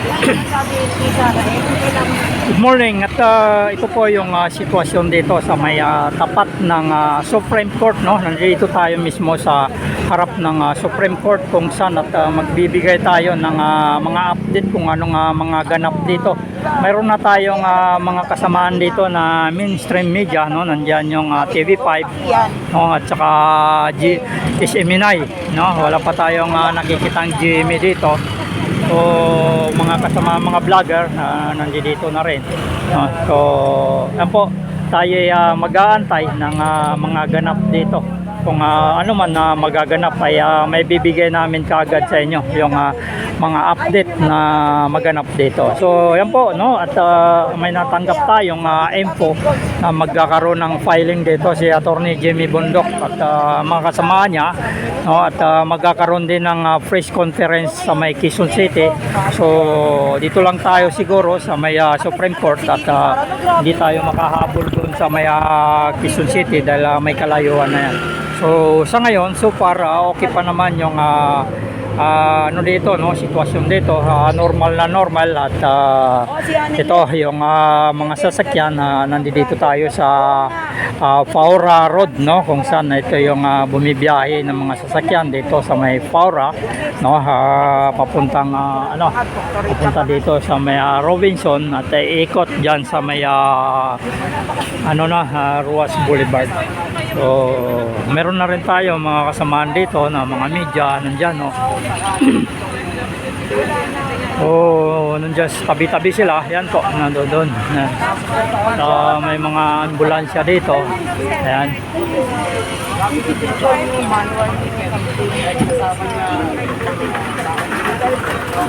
Good morning at ah, ito po yung ah, sitwasyon dito sa may ah, tapat ng ah, Supreme Court no. Nandito tayo mismo sa harap ng ah, Supreme Court kung saan at ah, magbibigay tayo ng ah, mga update kung anong ah, mga ganap dito. Mayroon na tayong ah, mga kasamaan dito na mainstream media no. Nandiyan yung ah, TV5 no at saka G SMNI no. Wala pa tayong ah, nakikitang GMA dito. So, mga kasama mga vlogger na nandito na rin. No? So, yan po, tayo ay ah, mag-aantay ng ah, mga ganap dito. Kung ah, ano man na magaganap ay ah, may bibigay namin kaagad sa inyo yung ah, mga update na maganap dito. So, yan po, no? At ah, may natanggap tayong ah, info na magkakaroon ng filing dito si Attorney Jimmy Bundok at ah, mga kasama niya no at ah, magkakaroon din ng ah, press conference sa may Quezon City. So dito lang tayo siguro sa may ah, Supreme Court at ah, hindi tayo makahabol doon sa may ah, Quezon City dahil ah, may kalayuan na yan. So sa ngayon so far ah, okay pa naman yung ah, ah, ano dito no? Sitwasyon dito ah, normal na normal at ah, ito yung ah, mga sasakyan na nandito tayo sa ah, Faura Road no? Kung saan ito yung ah, bumibiyahe ng mga sasakyan dito sa may Faura no? Ah, papuntang ah, ano? Papunta dito sa may ah, Robinson at eh, ikot diyan sa may ah, ano na ah, Ruas Boulevard so meron na rin tayo mga kasamaan dito na mga media nandyan no Oh, nandiyan tabi-tabi sila. Yan po, nandoon doon. Ah, may mga ambulansya dito. Ayan.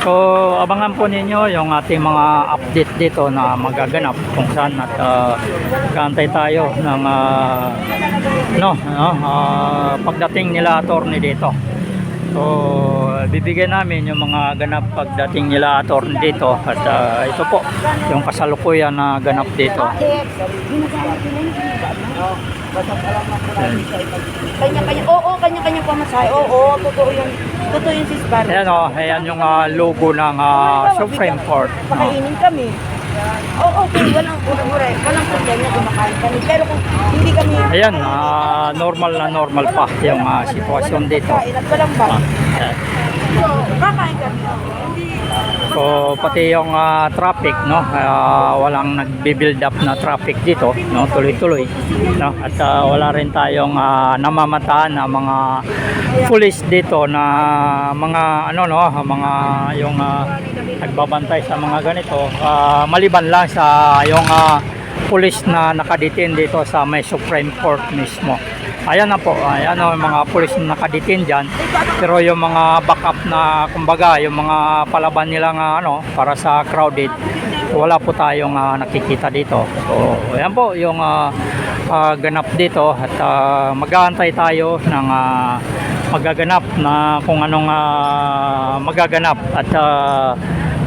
So, abangan po ninyo yung ating mga update dito na magaganap kung saan at uh, kaantay tayo ng ah, no, no, ah, pagdating nila attorney dito. So, bibigyan namin yung mga ganap pagdating nila attorney dito at ah, ito po yung kasalukuyan na ganap dito. Kanya-kanya, oo, kanya-kanya pamasahe. Oo, totoo yun. Totoo yun, sis Barry. Ayan o, ayan yung ah, logo ng ah, Supreme Court. Pakainin kami. Oo, okay, walang ure-ure. Walang problema kumakain kami. Pero kung hindi kami Ayan, ah, normal na normal pa yung ah, sitwasyon dito. kain at walang bag, Ah, ayan. kakain kami. Hindi, So pati yung ah, traffic no, ah, walang nagbi-build up na traffic dito, no, tuloy-tuloy, no. At ah, wala rin tayong ah, namamataan na mga pulis dito na mga ano no, mga yung ah, nagbabantay sa mga ganito, ah, maliban lang sa yung ah, pulis na nakadetain dito sa may Supreme Court mismo. Ayan na po, ayan o, yung mga pulis na nakadetain dyan. Pero yung mga backup na, kumbaga, yung mga palaban nila nga, ano, para sa crowded, wala po tayong ah, nakikita dito. So, ayan po, yung ah, ah, ganap dito at ah, mag-aantay tayo ng ah, magaganap na kung anong ah, magaganap at ah,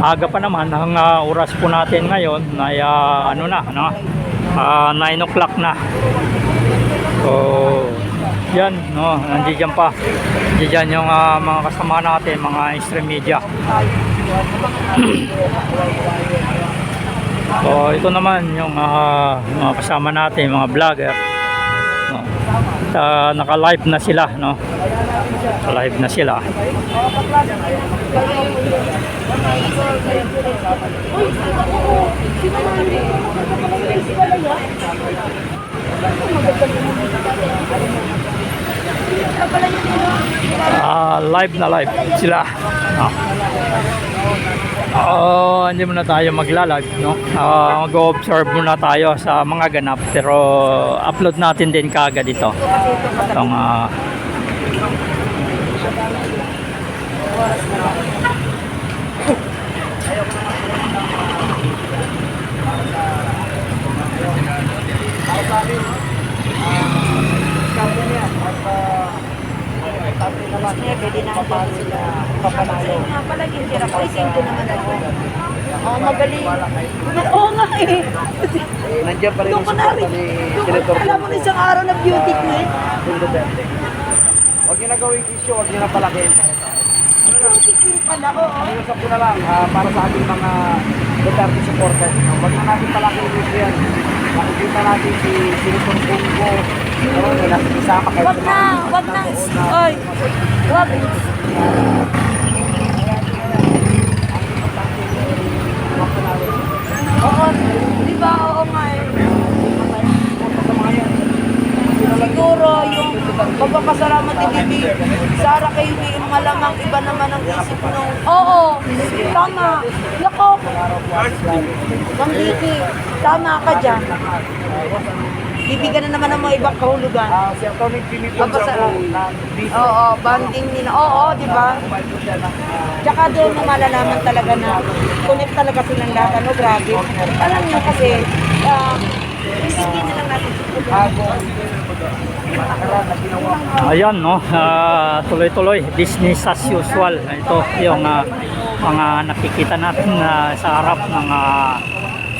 aga pa naman ang ah, oras po natin ngayon ay ah, ano na no? Ah, 9 o'clock na so yan no nandiyan pa. Nandiyan yung ah, mga kasama natin mga extreme media. So ito naman yung ah, mga kasama natin mga vlogger no? Ah, naka-live na sila no. Naka-live na sila Ah, live na live sila. Ah. Oo, hindi muna tayo magla-live, no? Ah, mag-observe muna tayo sa mga ganap pero upload natin din kaagad ito. Itong ah, Mas niya, pwede na natin sila papanalo. Nga pala, hindi na pricing ko naman ako. Oo, magaling. Oo nga eh. Nandiyan pa rin yung suporta ni Senator alam mo na isang araw na beauty queen. Duterte. Huwag niyo na gawing issue, huwag niyo na palakin. Pala, oo. Ko na lang ah, para sa ating mga Duterte supporters. Huwag na natin palaki yung yan. Nakikita natin si Silicon Bungo. Ano, na isama kayo Wag na, wag na. Oy, wag. Oo, di ba? Oo nga eh. Siguro yung pagpapasalamat ni Bibi, Sara kay Bibi, malamang iba naman ang isip nung, oo, tama, lako. Ma'am Bibi, tama ka dyan. Bibigyan na naman ng mga ibang kahulugan. Ah, si Atty. Jimmy Bungo Pagpasalamat. ng DC. Oo, banding nila. Oo, di ba? Kumain po siya ng ah, Tsaka doon na malalaman talaga na connect talaga silang lahat. Ano, grabe. Alam niyo kasi, uh, hindi na lang natin nakaraan na ginawa Ayan, no, ah, tuloy-tuloy, business as usual. Ito yung ah, mga nakikita natin na sa harap ng ah,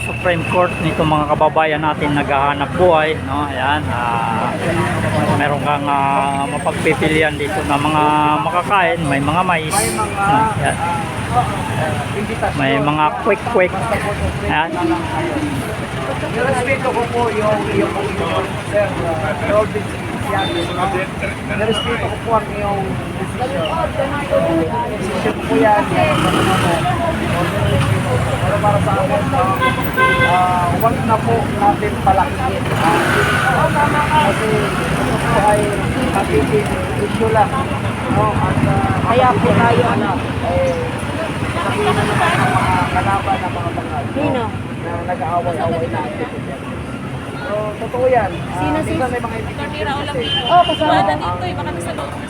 Supreme Court nito mga kababayan natin naghahanap buhay, no? Ayan, ah, meron kang ah, mapagpipilian dito na mga makakain, may mga mais, no? Ayan. may mga quick-quick. Ayan. Nirespeto ko po yung yung yung sir, uh, Siano. Nirespeto ko po ang yung decision. Decision po yan. Pero para sa akin, uh, huwag na po natin palakihin. Uh, kasi ito po ay magiging issue lang. No? At uh, Kaya po tayo, ano, eh, sabihin na naman ng mga kalaban ng mga bangal. Sino? Na nag-aaway-away na ito. So, totoo yan. Ah, Sino si- may mga ibigay Oh, kasama.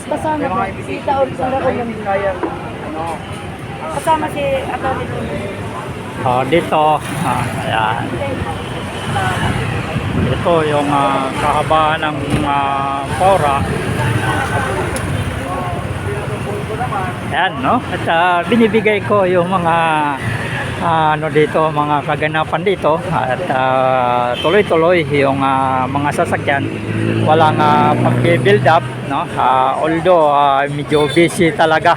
Kasama May po. mga Si ibigay Taon, si Taon. hindi kaya, ano, Kasama si Atty. Oh, dito, ah, ayan. Ito yung ah, kahabaan ng uh, Pora. Ayan, no? At ah, binibigay ko yung mga ah, ano dito, mga kaganapan dito at ah, tuloy-tuloy yung ah, mga sasakyan walang uh, pag-build up no Ah, although ah, medyo busy talaga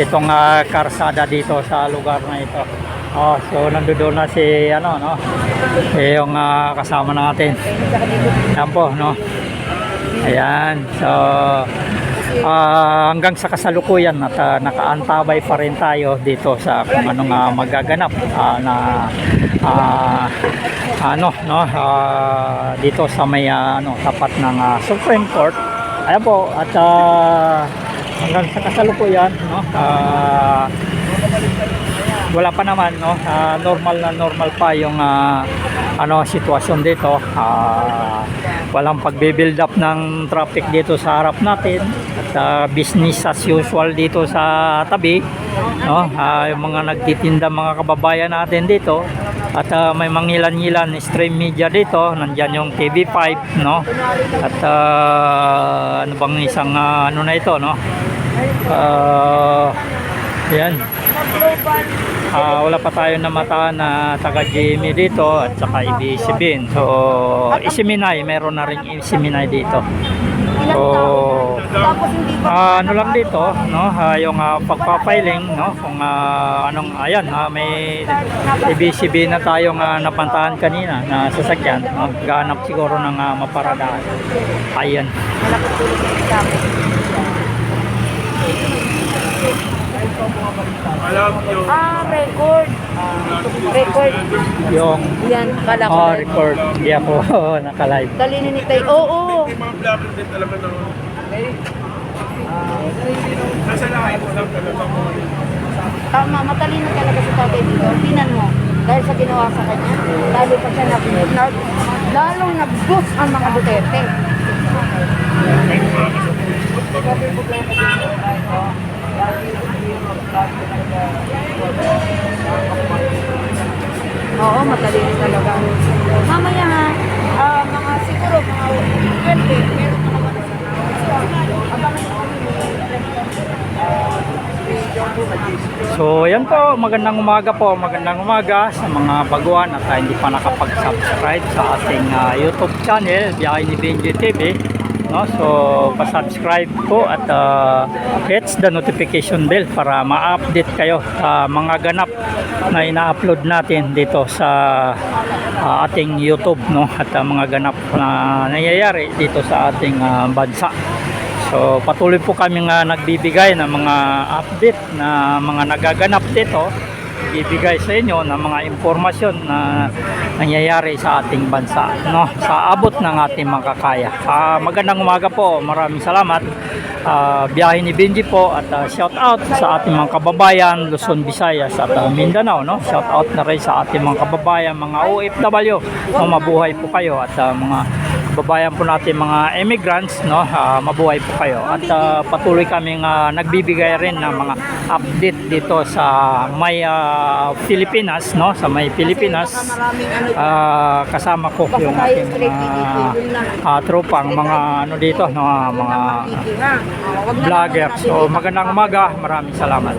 itong ah, karsada dito sa lugar na ito oh so nandoon na si ano no? Eh, yung ah, kasama natin. Yan po no? Ayan so Ah, hanggang sa kasalukuyan at ah, nakaantabay pa rin tayo dito sa kung ano nga magaganap ah, na ah, ano no? Ah, dito sa may ah, ano tapat ng ah, Supreme Court. Ayan po at ah, hanggang sa kasalukuyan no? Ah, wala pa naman no? Ah, normal na normal pa yung ah, ano sitwasyon dito. Ah, walang pagbe-build up ng traffic dito sa harap natin. At ah, business as usual dito sa tabi no? Ah, yung mga nagtitinda mga kababayan natin dito. At ah, may mangilan-ngilan stream media dito. Nandyan yung TV5 no? At ah, ano bang isang ah, ano na ito no? Ah, yan Ah, wala pa tayo namataan na taga GME dito at saka ibisibin. So, isiminay, meron na rin isiminay dito. So, na. Ah, ano lang dito, no? ah, yung ah, pagpapiling, no? Kung ah, anong ayan, ah, may ABCB na tayong ah, napantahan kanina na sasakyan, no? Ganap siguro ng ah, maparadaan. Ayan. Yung sa Ah, record. Record. Yung Yan, kala ko. oh, na- record. Hindi ako naka-live. Dali ni Tay. Oo, oo. mga vlogger din talaga na nasa lahat mo lang talaga Tama, matalino talaga si tatay dito. Tinan mo. Dahil sa ginawa sa kanya, lalo pa siya nag, nag lalong nag-boost ang mga Duterte. Oo, matalino talaga. Mamaya ha, ah, mga siguro mga 20, meron pa naman sa. So, yan po. Magandang umaga po. Magandang umaga sa mga baguhan at ah, hindi pa nakapag-subscribe sa ating ah, YouTube channel, Biyahe ni Benji TV. No? So, pa-subscribe po at uh, hit the notification bell para ma-update kayo sa mga ganap na ina-upload natin dito sa uh, ating YouTube, no? At uh, mga ganap na nangyayari dito sa ating uh, bansa. So, patuloy po kami nga nagbibigay ng mga update na mga nagaganap dito ibigay sa inyo ng mga impormasyon na nangyayari sa ating bansa no sa abot ng ating makakaya. Ah, magandang umaga po. Maraming salamat. Ah, biyahe ni Benji po at ah, shout out sa ating mga kababayan Luzon, Visayas at ah, Mindanao no. Shout out na rin sa ating mga kababayan mga OFW. No, mabuhay po kayo at ah, mga kababayan po natin mga immigrants no? Ah, mabuhay po kayo. At ah, patuloy kaming ah, nagbibigay rin ng mga update dito sa may ah, Pilipinas no? Sa may Pilipinas. Ah, kasama ko yung ating uh, tropang mga ano dito no, mga Wag na vlogger. Naman so magandang umaga. Maraming salamat